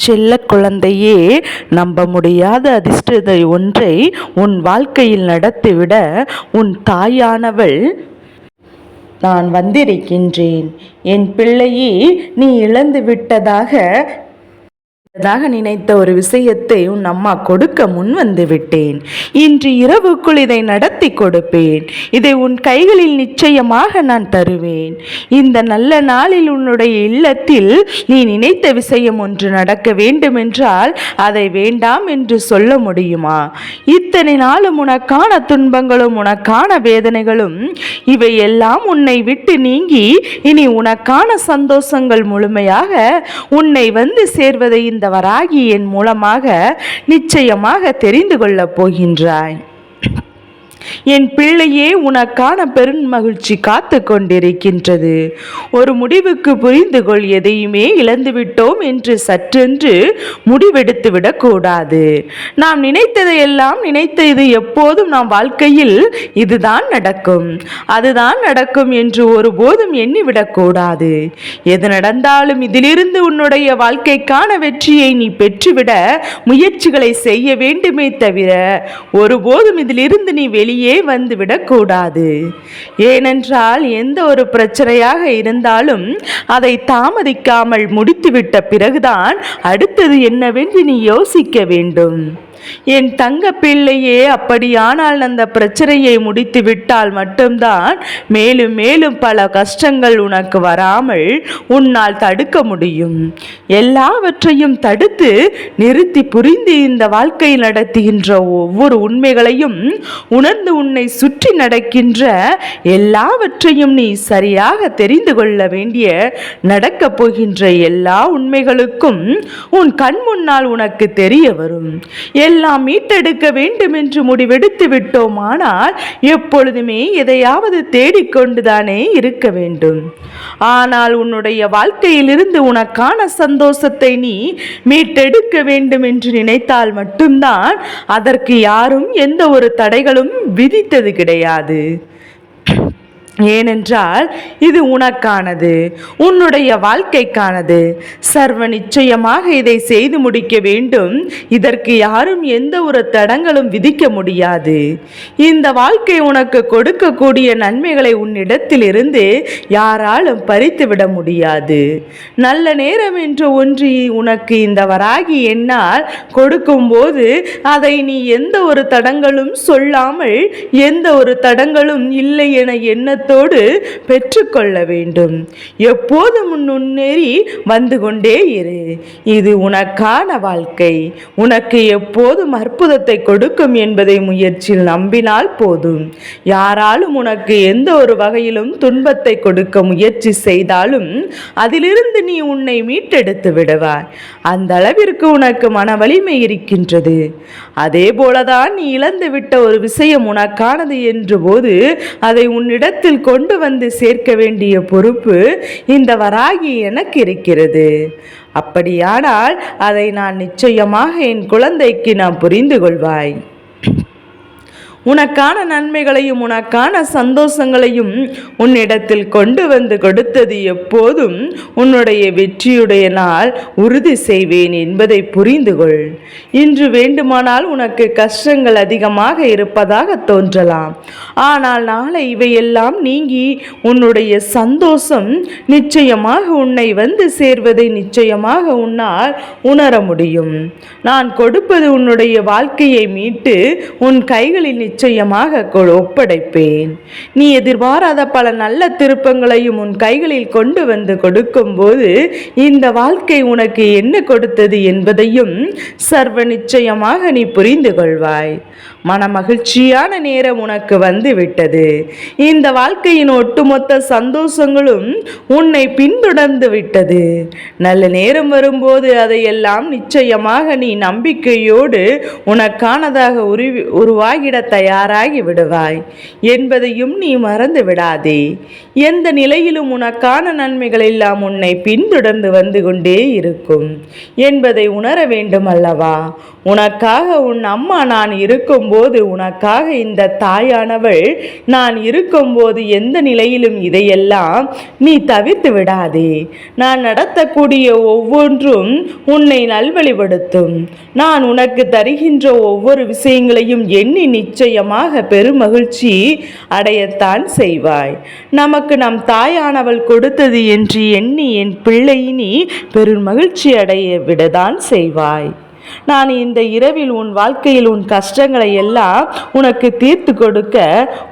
செல்ல குழந்தையே நம்ப முடியாத அதிர்ஷ்டத்தை ஒன்றை உன் வாழ்க்கையில் நடத்திவிட உன் தாயானவள் நான் வந்திருக்கின்றேன். என் பிள்ளையே நீ இழந்து விட்டதாக தாக நினைத்த ஒரு விஷயத்தை உன் அம்மா கொடுக்க முன் வந்து விட்டேன். இன்று இரவுக்குள் இதை நடத்தி கொடுப்பேன். இதை உன் கைகளில் நிச்சயமாக நான் தருவேன். இந்த நல்ல நாளில் உன்னுடைய இல்லத்தில் நீ நினைத்த விஷயம் ஒன்று நடக்க வேண்டுமென்றால் அதை வேண்டாம் என்று சொல்ல முடியுமா? இத்தனை நாளும் உனக்கான துன்பங்களும் உனக்கான வேதனைகளும் இவை எல்லாம் உன்னை விட்டு நீங்கி இனி உனக்கான சந்தோஷங்கள் முழுமையாக உன்னை வந்து சேர்வதை இந்த வராகி என் மூலமாக நிச்சயமாக தெரிந்து கொள்ளப் போகின்றாய். என் பிள்ளையே உனக்கான பெரும் மகிழ்ச்சி காத்து கொண்டிருக்கின்றது ஒரு முடிவுக்கு புரிந்து கொள் எதையுமே இழந்துவிட்டோம் என்று சற்றென்று முடிவெடுத்து விடக்கூடாது. நாம் நினைத்ததையெல்லாம் நினைத்தது எப்போதும் நாம் வாழ்க்கையில் இதுதான் நடக்கும். அதுதான் நடக்கும் என்று ஒருபோதும் எண்ணிவிடக்கூடாது. எது நடந்தாலும் இதிலிருந்து உன்னுடைய வாழ்க்கைக்கான வெற்றியை நீ பெற்றுவிட முயற்சிகளை செய்ய வேண்டுமே தவிர ஒருபோதும் இதிலிருந்து நீ வெளியே வந்துவிடக்கூடாது ஏனென்றால் எந்த ஒரு பிரச்சனையாக இருந்தாலும் அதை தாமதிக்காமல் முடித்துவிட்ட பிறகுதான் அடுத்தது என்னவென்று நீ யோசிக்க வேண்டும். என் தங்க பிள்ளையே அப்படியானால் அந்த பிரச்சனையை முடித்து விட்டால் மட்டும்தான் மேலும் மேலும் பல கஷ்டங்கள் உனக்கு வராமல் உன்னால் தடுக்க முடியும். எல்லாவற்றையும் தடுத்து நிறுத்தி புரிந்து இந்த வாழ்க்கை நடத்துகின்ற ஒவ்வொரு உண்மைகளையும் உணர்ந்து உன்னை சுற்றி நடக்கின்ற எல்லாவற்றையும் நீ சரியாக தெரிந்து கொள்ள வேண்டிய நடக்கப் போகின்ற எல்லா உண்மைகளுக்கும் உன் கண் முன்னால் உனக்கு தெரிய வரும். எல்லாம் மீட்டெடுக்க வேண்டும் என்று முடிவெடுத்து விட்டோமானால் எப்பொழுதுமே எதையாவது தேடிக்கொண்டுதானே இருக்க வேண்டும். ஆனால் உன்னுடைய வாழ்க்கையிலிருந்து உனக்கான சந்தோஷத்தை நீ மீட்டெடுக்க வேண்டும் என்று நினைத்தால் மட்டும்தான் அதற்கு யாரும் எந்த ஒரு தடைகளும் விதித்தது கிடையாது. ஏனென்றால் இது உனக்கானது உன்னுடைய வாழ்க்கைக்கானது. சர்வ நிச்சயமாக இதை செய்து முடிக்க வேண்டும். இதற்கு யாரும் எந்த ஒரு தடங்களும் விதிக்க முடியாது. இந்த வாழ்க்கை உனக்கு கொடுக்கக்கூடிய நன்மைகளை உன்னிடத்திலிருந்து யாராலும் பறித்து விட முடியாது. நல்ல நேரம் என்று ஒன்று உனக்கு இந்த வராகி என்னால் கொடுக்கும்போது அதை நீ எந்த ஒரு தடங்களும் சொல்லாமல் எந்த ஒரு தடங்களும் இல்லை என எண்ணத்தோடு பெற்றுக்கொள்ள வேண்டும். எப்போதும் முன் முன்னேறி வந்து கொண்டே இரு. இது உனக்கான வாழ்க்கை. உனக்கு எப்போதும் அற்புதத்தை கொடுக்கும் என்பதை முயற்சியில் நம்பினால் போதும். யாராலும் உனக்கு எந்த ஒரு வகையிலும் துன்பத்தை கொடுக்க முயற்சி செய்தாலும் அதிலிருந்து நீ உன்னை மீட்டெடுத்து விடுவாய். அந்த அளவிற்கு உனக்கு மன வலிமை இருக்கின்றது. அதே போலதான் நீ இழந்து விட்ட ஒரு விஷயம் உனக்கானது என்று போது அதை உன்னிடத்தில் கொண்டு வந்து சேர்க்க வேண்டிய பொறுப்பு இந்த வராகி எனக்கு இருக்கிறது. அப்படியானால் அதை நான் நிச்சயமாக என் குழந்தைக்கு நான் புரிந்து கொள்வாய் உனக்கான நன்மைகளையும் உனக்கான சந்தோஷங்களையும் உன்னிடத்தில் கொண்டு வந்து கொடுத்தது எப்போதும் உன்னுடைய வெற்றியுடைய நாள் உறுதி செய்வேன் என்பதை புரிந்து கொள். இன்று வேண்டுமானால் உனக்கு கஷ்டங்கள் அதிகமாக இருப்பதாக தோன்றலாம். ஆனால் நாளை இவையெல்லாம் நீங்கி உன்னுடைய சந்தோஷம் நிச்சயமாக உன்னை வந்து சேர்வதை நிச்சயமாக உன்னால் உணர முடியும். நான் கொடுப்பது உன்னுடைய வாழ்க்கையை மீட்டு உன் கைகளில் நிச்சயமாக ஒப்படைப்பேன். நீ எதிர்பாராத பல நல்ல திருப்பங்களையும் உன் கைகளில் கொண்டு வந்து கொடுக்கும்போது இந்த வாழ்க்கை உனக்கு என்ன கொடுத்தது என்பதையும் சர்வ நிச்சயமாக நீ புரிந்து கொள்வாய். மன மகிழ்ச்சியான நேரம் உனக்கு வந்து விட்டது இந்த வாழ்க்கையின் ஒட்டுமொத்த சந்தோஷங்களும் உன்னை பின்தொடர்ந்து விட்டது. நல்ல நேரம் வரும்போது அதையெல்லாம் நிச்சயமாக நீ நம்பிக்கையோடு உனக்கானதாக உருவி உருவாகிட தயாராகி விடுவாய். என்பதையும் நீ மறந்து விடாதே. எந்த நிலையிலும் உனக்கான நன்மைகள் எல்லாம் உன்னை பின்தொடர்ந்து வந்து கொண்டே இருக்கும். என்பதை உணர வேண்டும் அல்லவா? உனக்காக உன் அம்மா நான் இருக்கும்போது உனக்காக இந்த தாயானவள் நான் இருக்கும்போது எந்த நிலையிலும் இதையெல்லாம் நீ தவிர்த்து விடாதே. நான் நடத்தக்கூடிய ஒவ்வொன்றும் உன்னை நல்வழிப்படுத்தும். நான் உனக்கு தருகின்ற ஒவ்வொரு விஷயங்களையும் எண்ணி நிச்சயம் நிச்சயமாக பெருமகிழ்ச்சி அடையத்தான் செய்வாய். நமக்கு நம் தாயானவள் கொடுத்தது என்று எண்ணி என் பிள்ளை நீ பெரும் மகிழ்ச்சி அடைய விடதான் செய்வாய். நான் இந்த இரவில் உன் வாழ்க்கையில் உன் கஷ்டங்களை எல்லாம் உனக்கு தீர்த்து கொடுக்க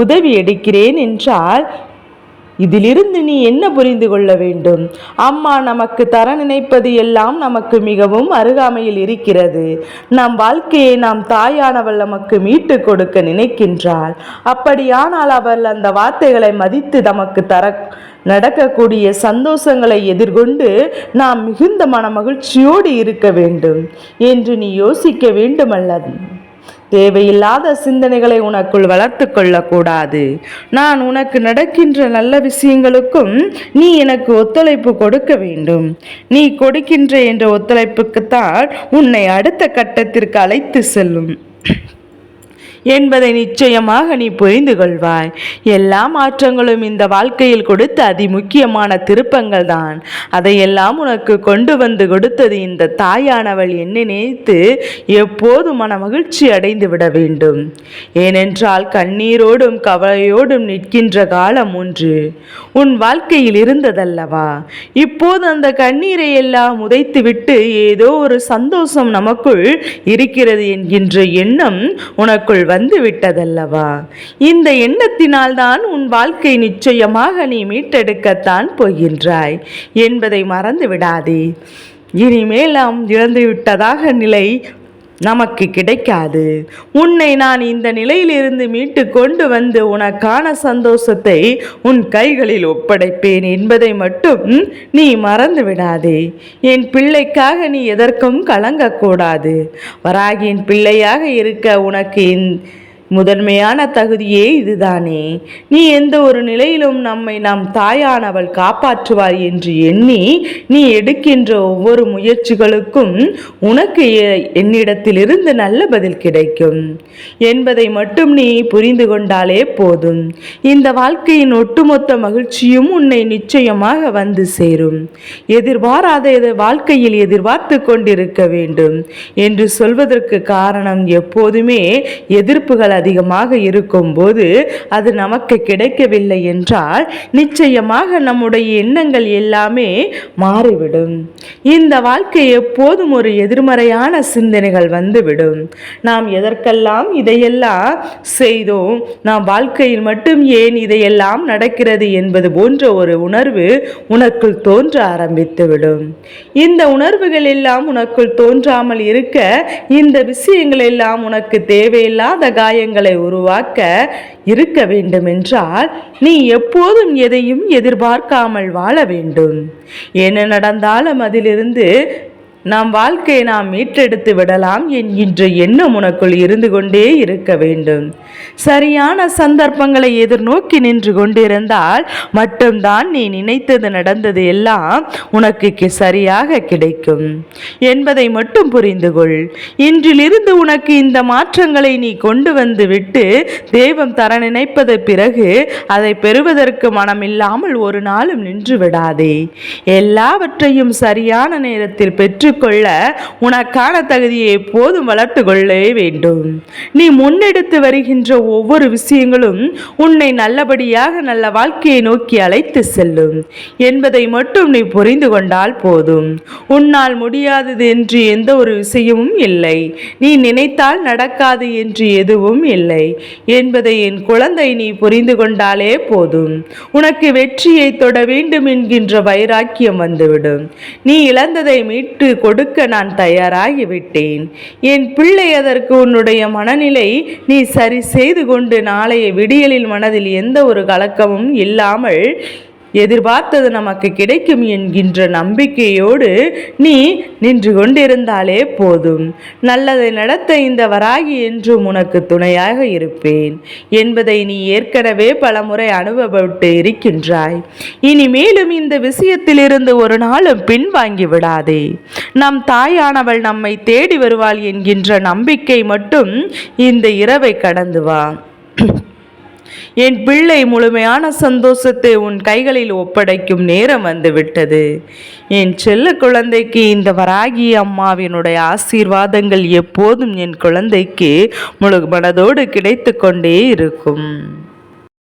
உதவி எடுக்கிறேன் என்றால் இதிலிருந்து நீ என்ன புரிந்து கொள்ள வேண்டும்? அம்மா நமக்கு தர நினைப்பது எல்லாம் நமக்கு மிகவும் அருகாமையில் இருக்கிறது. நம் வாழ்க்கையை நாம் தாயானவள் நமக்கு மீட்டு கொடுக்க நினைக்கின்றாள். அப்படியானால் அவள் அந்த வார்த்தைகளை மதித்து நமக்கு தர நடக்கக்கூடிய சந்தோஷங்களை எதிர்கொண்டு நாம் மிகுந்த மன மகிழ்ச்சியோடு இருக்க வேண்டும். என்று நீ யோசிக்க வேண்டுமல்லது தேவையில்லாத சிந்தனைகளை உனக்குள் வளர்த்து கொள்ளக்கூடாது. நான் உனக்கு நடக்கின்ற நல்ல விஷயங்களுக்கும் நீ எனக்கு ஒத்துழைப்பு கொடுக்க வேண்டும். நீ கொடுக்கின்ற என்ற ஒத்துழைப்புக்குத்தான் உன்னை அடுத்த கட்டத்திற்கு அழைத்து செல்லும். என்பதை நிச்சயமாக நீ புரிந்து கொள்வாய். எல்லா மாற்றங்களும் இந்த வாழ்க்கையில் கொடுத்த அதி முக்கியமான திருப்பங்கள் தான் அதையெல்லாம் உனக்கு கொண்டு வந்து கொடுத்தது இந்த தாயானவள் என்ன நினைத்து எப்போது மன மகிழ்ச்சி அடைந்து விட வேண்டும். ஏனென்றால் கண்ணீரோடும் கவலையோடும் நிற்கின்ற காலம் ஒன்று. உன் வாழ்க்கையில் இருந்ததல்லவா? இப்போது அந்த கண்ணீரை எல்லாம் உதைத்துவிட்டு ஏதோ ஒரு சந்தோஷம் நமக்குள் இருக்கிறது என்கின்ற எண்ணம் உனக்குள் வந்து விட்டதல்லவா? இந்த எண்ணத்தினால்தான் உன் வாழ்க்கை நிச்சயமாக நீ மீட்டெடுக்கத்தான் போகின்றாய் என்பதை மறந்து விடாதே இனிமேல் நாம் இழந்து விட்டதாக நிலை நமக்கு கிடைக்காது. உன்னை நான் இந்த நிலையிலிருந்து மீட்டு கொண்டு வந்து உனக்கான சந்தோஷத்தை உன் கைகளில் ஒப்படைப்பேன் என்பதை மட்டும் நீ மறந்து விடாதே. என் பிள்ளைக்காக நீ எதற்கும் கலங்கக்கூடாது. வராகியின் பிள்ளையாக இருக்க உனக்கு இந்த முதன்மையான தகுதியே இதுதானே. நீ எந்த ஒரு நிலையிலும் நம்மை நம் தாயானவள் காப்பாற்றுவார் என்று எண்ணி நீ எடுக்கின்ற ஒவ்வொரு முயற்சிகளுக்கும் உனக்கு எ- என்னிடத்திலிருந்து நல்ல பதில் கிடைக்கும். என்பதை மட்டும் நீ புரிந்து கொண்டாலே போதும். இந்த வாழ்க்கையின் ஒட்டுமொத்த மகிழ்ச்சியும் உன்னை நிச்சயமாக வந்து சேரும். எதிர்பாராத வாழ்க்கையில் எதிர்பார்த்து கொண்டிருக்க வேண்டும். என்று சொல்வதற்கு காரணம் எப்போதுமே எதிர்ப்புகள் அதிகமாக இருக்கும்போது அது நமக்கு கிடைக்கவில்லை என்றால் நிச்சயமாக நம்முடைய எண்ணங்கள் எல்லாமே மாறிவிடும். இந்த வாழ்க்கை எப்போதும் ஒரு எதிர்மறையான சிந்தனைகள் வந்துவிடும். நாம் எதற்கெல்லாம் இதையெல்லாம் செய்தோம் நாம் வாழ்க்கையில் மட்டும் ஏன் இதையெல்லாம் நடக்கிறது என்பது போன்ற ஒரு உணர்வு உனக்குள் தோன்ற ஆரம்பித்துவிடும். இந்த உணர்வுகள் எல்லாம் உனக்குள் தோன்றாமல் இருக்க இந்த விஷயங்கள் எல்லாம் உனக்கு தேவையில்லாத காயங்கள் உருவாக்க இருக்க வேண்டும் என்றால் நீ எப்போதும் எதையும் எதிர்பார்க்காமல் வாழ வேண்டும். என்ன நடந்தாலும் அதிலிருந்து நம் வாழ்க்கையை நாம் மீட்டெடுத்து விடலாம் என்கின்ற எண்ணம் உனக்குள் இருந்து கொண்டே இருக்க வேண்டும். சரியான சந்தர்ப்பங்களை எதிர்நோக்கி நின்று கொண்டிருந்தால் மட்டும்தான் நீ நினைத்தது நடந்தது எல்லாம் உனக்கு கி- சரியாக கிடைக்கும். என்பதை மட்டும் புரிந்து கொள். இன்றிலிருந்து உனக்கு இந்த மாற்றங்களை நீ கொண்டு வந்து விட்டு தெய்வம் தர நினைப்பது பிறகு அதை பெறுவதற்கு மனமில்லாமல் ஒரு நாளும் நின்று விடாதே. எல்லாவற்றையும் சரியான நேரத்தில் பெற்று பெற்றுக்கொள்ள உனக்கான தகுதியை எப்போதும் வளர்த்து கொள்ளவே வேண்டும். நீ முன்னெடுத்து வருகின்ற ஒவ்வொரு விஷயங்களும் உன்னை நல்லபடியாக நல்ல வாழ்க்கையை நோக்கி அழைத்து செல்லும். என்பதை மட்டும் நீ புரிந்து கொண்டால் போதும். உன்னால் முடியாதது என்று எந்த ஒரு விஷயமும் இல்லை. நீ நினைத்தால் நடக்காது என்று எதுவும் இல்லை. என்பதை என் குழந்தை நீ புரிந்து கொண்டாலே போதும். உனக்கு வெற்றியை தொட வேண்டும் என்கின்ற வைராக்கியம் வந்துவிடும். நீ இழந்ததை மீட்டு கொடுக்க நான் தயாராகி விட்டேன் என் பிள்ளை அதற்கு உன்னுடைய மனநிலை நீ சரி செய்து கொண்டு நாளைய விடியலில் மனதில் எந்த ஒரு கலக்கமும் இல்லாமல் எதிர்பார்த்தது நமக்கு கிடைக்கும் என்கின்ற நம்பிக்கையோடு நீ நின்று கொண்டிருந்தாலே போதும். நல்லதை நடத்த இந்த வராகி என்றும் உனக்கு துணையாக இருப்பேன். என்பதை நீ ஏற்கனவே பலமுறை அனுபவப்பட்டு இருக்கின்றாய். இனி மேலும் இந்த விஷயத்திலிருந்து ஒரு நாளும் பின்வாங்கி விடாதே. நம் தாயானவள் நம்மை தேடி வருவாள் என்கின்ற நம்பிக்கை மட்டும் இந்த இரவை கடந்து வா. என் பிள்ளை முழுமையான சந்தோஷத்தை உன் கைகளில் ஒப்படைக்கும் நேரம் வந்துவிட்டது. என் செல்ல குழந்தைக்கு இந்த வராகி அம்மாவினுடைய ஆசீர்வாதங்கள் எப்போதும் என் குழந்தைக்கு முழு மனதோடு கிடைத்து கொண்டே இருக்கும்.